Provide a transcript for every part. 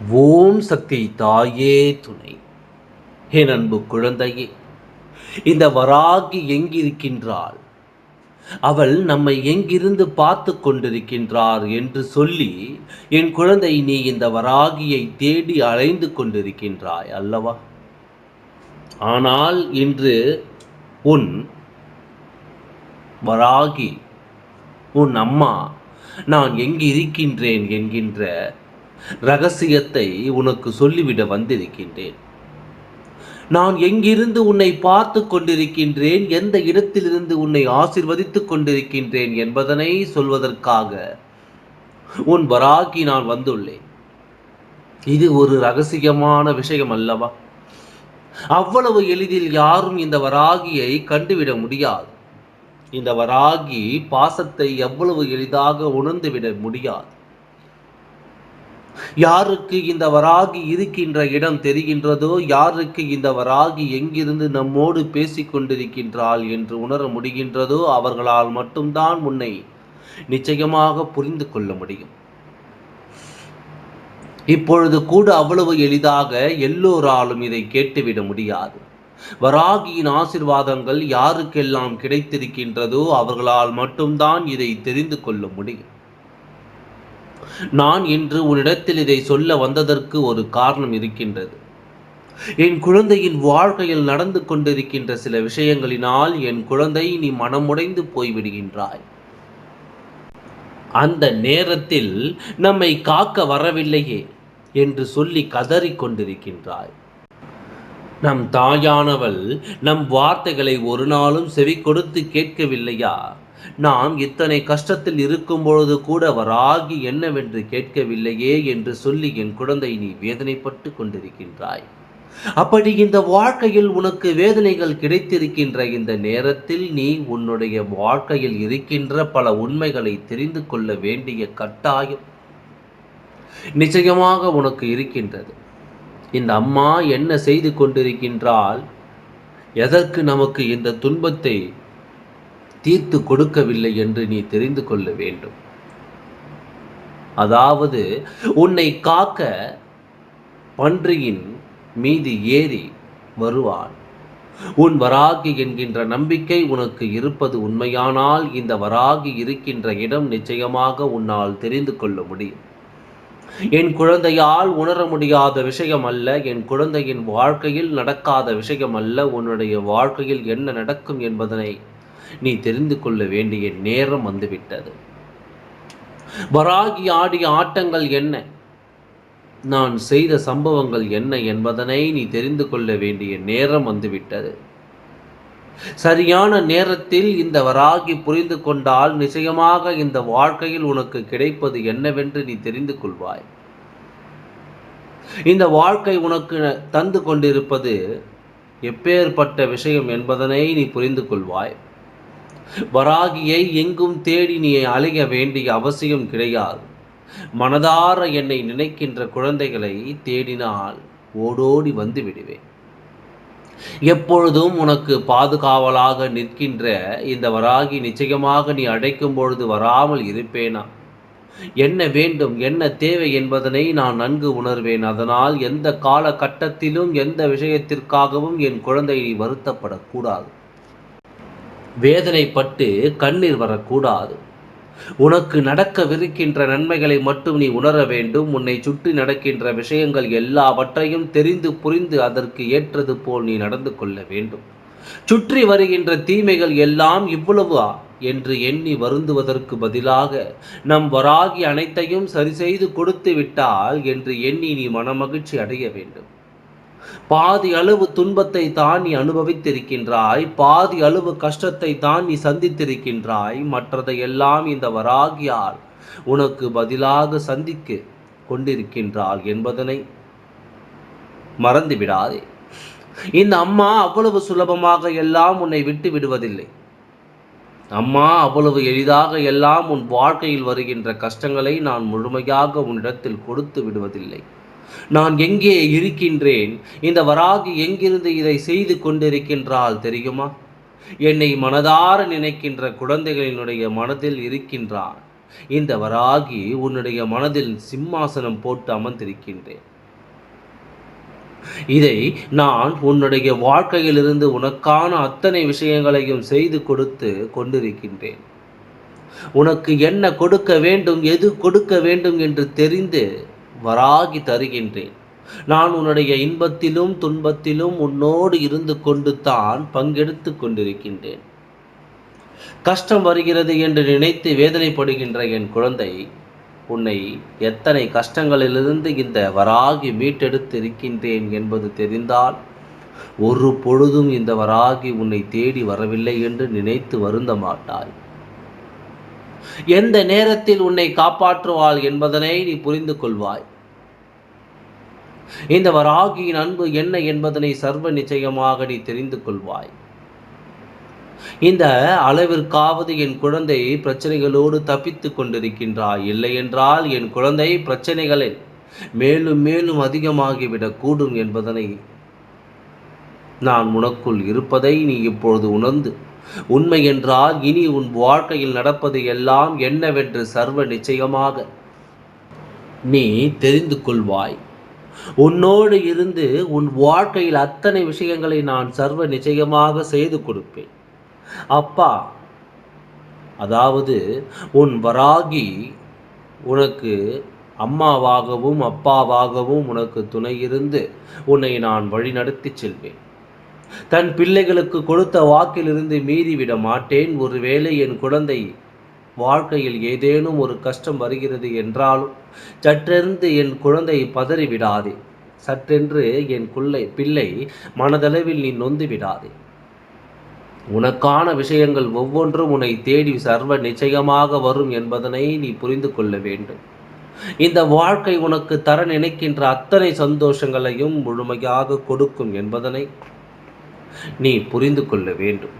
ஓம் சக்தி தாயே துணை. என் அன்பு குழந்தையே இந்த வராகி எங்கிருக்கின்றாள்? அவள் நம்மை எங்கிருந்து பார்த்து கொண்டிருக்கின்றார் என்று சொல்லி என் குழந்தை நீ இந்த வராகியை தேடி அலைந்து கொண்டிருக்கின்றாய் அல்லவா? ஆனால் இன்று உன் வராகி உன் அம்மா நான் எங்கு இருக்கின்றேன் என்கின்ற ரகசியத்தை உனக்கு சொல்லிவிட வந்திருக்கின்றேன். நான் எங்கிருந்து உன்னை பார்த்து கொண்டிருக்கின்றேன் எந்த இடத்திலிருந்து உன்னை ஆசிர்வதித்துக் கொண்டிருக்கின்றேன் என்பதனை சொல்வதற்காக உன் வராகி நான் வந்துள்ளேன். இது ஒரு ரகசியமான விஷயம் அல்லவா? அவ்வளவு எளிதில் யாரும் இந்த வராகியை கண்டுவிட முடியாது. இந்த வராகி பாசத்தை எவ்வளவு எளிதாக உணர்ந்துவிட முடியாது. யாருக்கு இந்த வராகி இருக்கின்ற இடம் தெரிகின்றதோ யாருக்கு இந்த வராகி எங்கிருந்து நம்மோடு பேசிக் கொண்டிருக்கின்றாள் என்று உணர முடிகின்றதோ அவர்களால் மட்டும்தான் உன்னை நிச்சயமாக புரிந்து கொள்ள முடியும். இப்பொழுது கூட அவ்வளவு எளிதாக எல்லோராலும் இதை கேட்டுவிட முடியாது. வராகியின் ஆசிர்வாதங்கள் யாருக்கெல்லாம் கிடைத்திருக்கின்றதோ அவர்களால் மட்டும்தான் இதை தெரிந்து கொள்ள முடியும். நான் இன்று உன்னிடத்தில் இதை சொல்ல வந்ததற்கு ஒரு காரணம் இருக்கின்றது. என் குழந்தையின் வாழ்க்கையில் நடந்து கொண்டிருக்கின்ற சில விஷயங்களினால் என் குழந்தை நீ மனமுடைந்து போய்விடுகின்றாய். அந்த நேரத்தில் நம்மை காக்க வரவில்லையே என்று சொல்லி கதறிக் கொண்டிருக்கின்றாய். நம் தாயானவள் நம் வார்த்தைகளை ஒரு நாளும் செவி கொடுத்து கேட்கவில்லையா? நாம் இத்தனை கஷ்டத்தில் இருக்கும் பொழுது கூட வராகி என்னவென்று கேட்கவில்லையே என்று சொல்லி என் குழந்தை நீ வேதனைப்பட்டு கொண்டிருக்கின்றாய். அப்படி இந்த வாழ்க்கையில் உனக்கு வேதனைகள் கிடைத்திருக்கின்ற இந்த நேரத்தில் நீ உன்னுடைய வாழ்க்கையில் இருக்கின்ற பல உண்மைகளை தெரிந்து கொள்ள வேண்டிய கட்டாயம் நிச்சயமாக உனக்கு இருக்கின்றது. இந்த அம்மா என்ன செய்து கொண்டிருக்கின்றால் எதற்கு நமக்கு இந்த துன்பத்தை தீர்த்து கொடுக்கவில்லை என்று நீ தெரிந்து கொள்ள வேண்டும். அதாவது உன்னை காக்க பன்றியின் மீது ஏறி வருவான். உன் வராகி என்கின்ற நம்பிக்கை உனக்கு இருப்பது உண்மையானால் இந்த வராகி இருக்கின்ற இடம் நிச்சயமாக உன்னால் தெரிந்து கொள்ள முடியும். என் குழந்தையால் உணர முடியாத விஷயம் அல்ல என் குழந்தையின் வாழ்க்கையில் நடக்காத விஷயம் அல்ல உன்னுடைய வாழ்க்கையில் என்ன நடக்கும் என்பதனை நீ தெரிந்து கொள்ள வேண்டிய நேரம் வந்துவிட்டது. வராகி ஆடிய ஆட்டங்கள் என்ன? நான் செய்த சம்பவங்கள் என்ன என்பதனை நீ தெரிந்து கொள்ள வேண்டிய நேரம் வந்துவிட்டது. சரியான நேரத்தில் இந்த வராகி புரிந்து கொண்டால் நிச்சயமாக இந்த வாழ்க்கையில் உனக்கு கிடைப்பது என்னவென்று நீ தெரிந்து கொள்வாய். இந்த வாழ்க்கை உனக்கு தந்து கொண்டிருப்பது எப்பேற்பட்ட விஷயம் என்பதனை நீ புரிந்து கொள்வாய். வராகியை எங்கும் தேடி நீ அலைய வேண்டிய அவசியம் கிடையாது. மனதார என்னை நினைக்கின்ற குழந்தைகளை தேடினால் ஓடோடி வந்து விடுவேன். எப்பொழுதும் உனக்கு பாதுகாவலாக நிற்கின்ற இந்த வராகி நிச்சயமாக நீ அடைக்கும் பொழுது வராமல் இருப்பேனா? என்ன வேண்டும் என்ன தேவை என்பதனை நான் நன்கு உணர்வேன். அதனால் எந்த காலகட்டத்திலும் எந்த விஷயத்திற்காகவும் என் குழந்தை நீ வருத்தப்படக்கூடாது. வேதனைப்பட்டு கண்ணீர் வரக்கூடாது. உனக்கு நடக்கவிருக்கின்ற நன்மைகளை மட்டும் நீ உணர வேண்டும். உன்னை சுற்றி நடக்கின்ற விஷயங்கள் எல்லாவற்றையும் தெரிந்து புரிந்து அதற்கு ஏற்றது போல் நீ நடந்து கொள்ள வேண்டும். சுற்றி வருகின்ற தீமைகள் எல்லாம் இவ்வளவா என்று எண்ணி வருந்துவதற்கு பதிலாக நம் வராகி அனைத்தையும் சரி செய்து கொடுத்து விட்டால் என்று எண்ணி நீ மனமகிழ்ச்சி அடைய வேண்டும். பாதி அளவு துன்பத்தை தான் நீ அனுபவித்திருக்கின்றாய் பாதி அளவு கஷ்டத்தை தான் நீ சந்தித்திருக்கின்றாய் மற்றதை எல்லாம் இந்த வராகியால் உனக்கு பதிலாக சந்திக்க கொண்டிருக்கின்றாள் என்பதனை மறந்து விடாதே இந்த அம்மா அவ்வளவு சுலபமாக எல்லாம் உன்னை விட்டு விடுவதில்லை. அம்மா அவ்வளவு எளிதாக எல்லாம் உன் வாழ்க்கையில் வருகின்ற கஷ்டங்களை நான் முழுமையாக உன்னிடத்தில் கொடுத்து விடுவதில்லை. நான் எங்கே இருக்கின்றேன்? இந்த வராகி எங்கிருந்து இதை செய்து கொண்டிருக்கின்றால் தெரியுமா? என்னை மனதார நினைக்கின்ற குழந்தைகளினுடைய மனதில் இருக்கின்றான் இந்த வராகி உன்னுடைய மனதில் சிம்மாசனம் போட்டு அமர்ந்திருக்கின்றேன். இதை நான் உன்னுடைய வாழ்க்கையிலிருந்து உனக்கான அத்தனை விஷயங்களையும் செய்து கொடுத்து கொண்டிருக்கின்றேன். உனக்கு என்ன கொடுக்க வேண்டும் எது கொடுக்க வேண்டும் என்று தெரிந்து வராகி தருகின்றேன். நான் உன்னுடைய இன்பத்திலும் துன்பத்திலும் உன்னோடு இருந்து கொண்டு தான் பங்கெடுத்து கொண்டிருக்கின்றேன். கஷ்டம் வருகிறது என்று நினைத்து வேதனைப்படுகின்ற என் குழந்தை உன்னை எத்தனை கஷ்டங்களிலிருந்து இந்த வராகி மீட்டெடுத்து இருக்கின்றேன் என்பது தெரிந்தால் ஒரு பொழுதும் இந்த வராகி உன்னை தேடி வரவில்லை என்று நினைத்து வருந்த மாட்டாய் எந்த நேரத்தில் உன்னை காப்பாற்றுவாள் என்பதனை நீ புரிந்து கொள்வாய். இந்த வராகியின் அன்பு என்ன என்பதனை சர்வ நிச்சயமாக நீ தெரிந்து கொள்வாய். இந்த அளவிற்காவது என் குழந்தை பிரச்சனைகளோடு தப்பித்து கொண்டிருக்கின்றாய். இல்லை என்றால் என் குழந்தை பிரச்சனைகளில் மேலும் மேலும் அதிகமாகிவிடக் கூடும் என்பதனை நான் உனக்குள் இருப்பதை நீ இப்பொழுது உணர்ந்து உண்மை என்றால் இனி உன் வாழ்க்கையில் நடப்பது எல்லாம் என்னவென்று சர்வ நிச்சயமாக நீ தெரிந்து கொள்வாய். உன்னோடு இருந்து உன் வாழ்க்கையில் அத்தனை விஷயங்களை நான் சர்வ நிச்சயமாக செய்து கொடுப்பேன். அப்பா அதாவது உன் வராகி உனக்கு அம்மாவாகவும் அப்பாவாகவும் உனக்கு துணை இருந்து உன்னை நான் வழிநடத்தி செல்வேன். தன் பிள்ளைகளுக்கு கொடுத்த வாக்கிலிருந்து மீறிவிட மாட்டேன். ஒருவேளை என் குழந்தை வாழ்க்கையில் ஏதேனும் ஒரு கஷ்டம் வருகிறது என்றாலும் சற்றென்று என் குழந்தை பதறிவிடாதே. சற்றென்று என் குள்ளை பிள்ளை மனதளவில் நீ நொந்து விடாதே உனக்கான விஷயங்கள் ஒவ்வொன்றும் உன்னை தேடி சர்வ நிச்சயமாக வரும் என்பதனை நீ புரிந்து கொள்ள வேண்டும். இந்த வாழ்க்கை உனக்கு தர நினைக்கின்ற அத்தனை சந்தோஷங்களையும் முழுமையாக கொடுக்கும் என்பதனை. நீ புரிந்து கொள்ள வேண்டும்.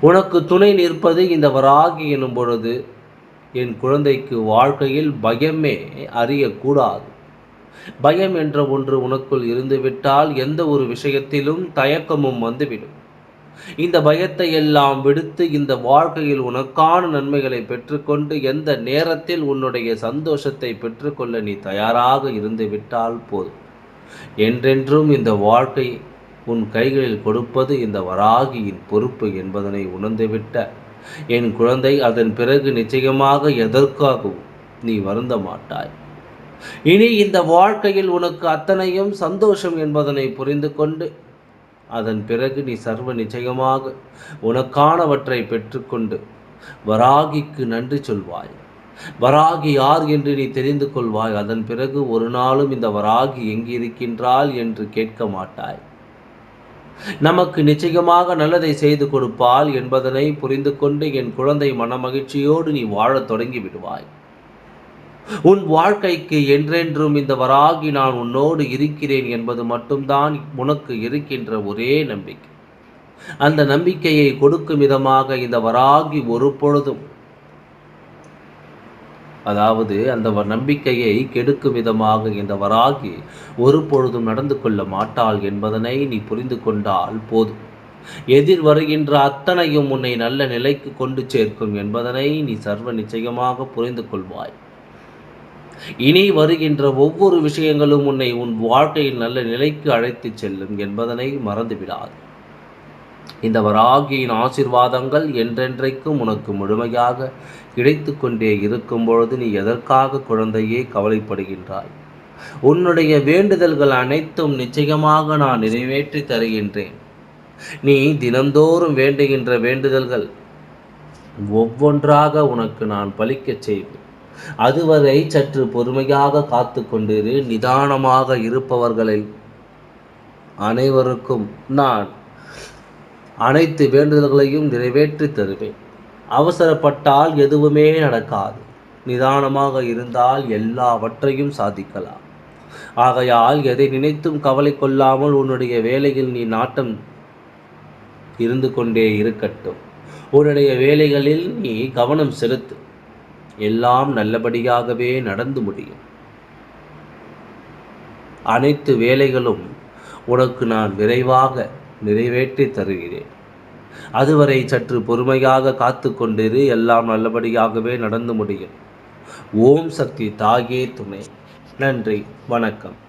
உனக்கு துணை நிற்பது இந்த வராகி எனும் பொழுது என் குழந்தைக்கு வாழ்க்கையில் பயமே அறியக்கூடாது. பயம் என்ற ஒன்று உனக்குள் இருந்துவிட்டால் எந்த ஒரு விஷயத்திலும் தயக்கமும் வந்துவிடும். இந்த பயத்தை எல்லாம் விடுத்து இந்த வாழ்க்கையில் உனக்கான நன்மைகளை பெற்றுக்கொண்டு எந்த நேரத்தில் உன்னுடைய சந்தோஷத்தை பெற்றுக்கொள்ள நீ தயாராக இருந்து விட்டால் போதும். என்றென்றும் இந்த வாழ்க்கை உன் கைகளில் கொடுப்பது இந்த வராகியின் பொறுப்பு என்பதனை உணர்ந்துவிட்ட. என் குழந்தை அதன் பிறகு நிச்சயமாக எதற்காகவும் நீ வருந்த மாட்டாய். இனி இந்த வாழ்க்கையில் உனக்கு அத்தனையும் சந்தோஷம் என்பதனை புரிந்து கொண்டு அதன் பிறகு நீ சர்வ நிச்சயமாக உனக்கானவற்றை பெற்றுக்கொண்டு வராகிக்கு நன்றி சொல்வாய். வராகி யார் என்று நீ தெரிந்து கொள்வாய். அதன் பிறகு ஒரு நாளும் இந்த வராகி எங்கிருக்கின்றாள் என்று கேட்க மாட்டாய். நமக்கு நிச்சயமாக நல்லதை செய்து கொடுப்பாள் என்பதனை புரிந்து கொண்டு என் குழந்தை மனமகிழ்ச்சியோடு நீ வாழத் தொடங்கி விடுவாய். உன் வாழ்க்கைக்கு என்றென்றும் இந்த வராகி நான் உன்னோடு இருக்கிறேன் என்பது மட்டும்தான் உனக்கு இருக்கின்ற ஒரே நம்பிக்கை. அந்த நம்பிக்கையை கொடுக்கும் விதமாக இந்த வராகி ஒரு பொழுதும் அதாவது அந்த நம்பிக்கையை கெடுக்கும் விதமாக இந்த வராகி ஒரு பொழுதும் நடந்து கொள்ள மாட்டாள் என்பதனை நீ புரிந்து கொண்டால் போதும். எதிர் வருகின்ற அத்தனையும் உன்னை நல்ல நிலைக்கு கொண்டு சேர்க்கும் என்பதனை நீ சர்வ நிச்சயமாக புரிந்து கொள்வாய். இனி வருகின்ற ஒவ்வொரு விஷயங்களும் உன்னை உன் வாழ்க்கையில் நல்ல நிலைக்கு அழைத்துச் செல்லும் என்பதனை மறந்துவிடாது. இந்த வராகியின் ஆசிர்வாதங்கள் என்றென்றைக்கும் உனக்கு முழுமையாக கிடைத்து கொண்டே இருக்கும் பொழுது நீ எதற்காக குழந்தையே கவலைப்படுகின்றாய்? உன்னுடைய வேண்டுதல்கள் அனைத்தும் நிச்சயமாக நான் நிறைவேற்றி தருகின்றேன். நீ தினந்தோறும் வேண்டுகின்ற வேண்டுதல்கள் ஒவ்வொன்றாக உனக்கு நான் பலிக்கச் செய்வேன். அதுவரை சற்று பொறுமையாக காத்து கொண்டிரு நிதானமாக இருப்பவர்களை அனைவருக்கும் நான் அனைத்து வேண்டுதல்களையும் நிறைவேற்றி தருவேன். அவசரப்பட்டால் எதுவுமே நடக்காது. நிதானமாக இருந்தால் எல்லாவற்றையும் சாதிக்கலாம். ஆகையால் எதை நினைத்தும் கவலை கொள்ளாமல் உன்னுடைய வேலையில் நீ நாட்டம் இருந்து கொண்டே இருக்கட்டும். உன்னுடைய வேலைகளில் நீ கவனம் செலுத்து. எல்லாம் நல்லபடியாகவே நடந்து முடியும். அனைத்து வேலைகளும் உனக்கு நான் விரைவாக நிறைவேற்றி தருகிறேன். அதுவரை சற்று பொறுமையாக காத்து கொண்டிரு எல்லாம் நல்லபடியாகவே நடந்து முடியும். ஓம் சக்தி தாயே துணை. நன்றி வணக்கம்.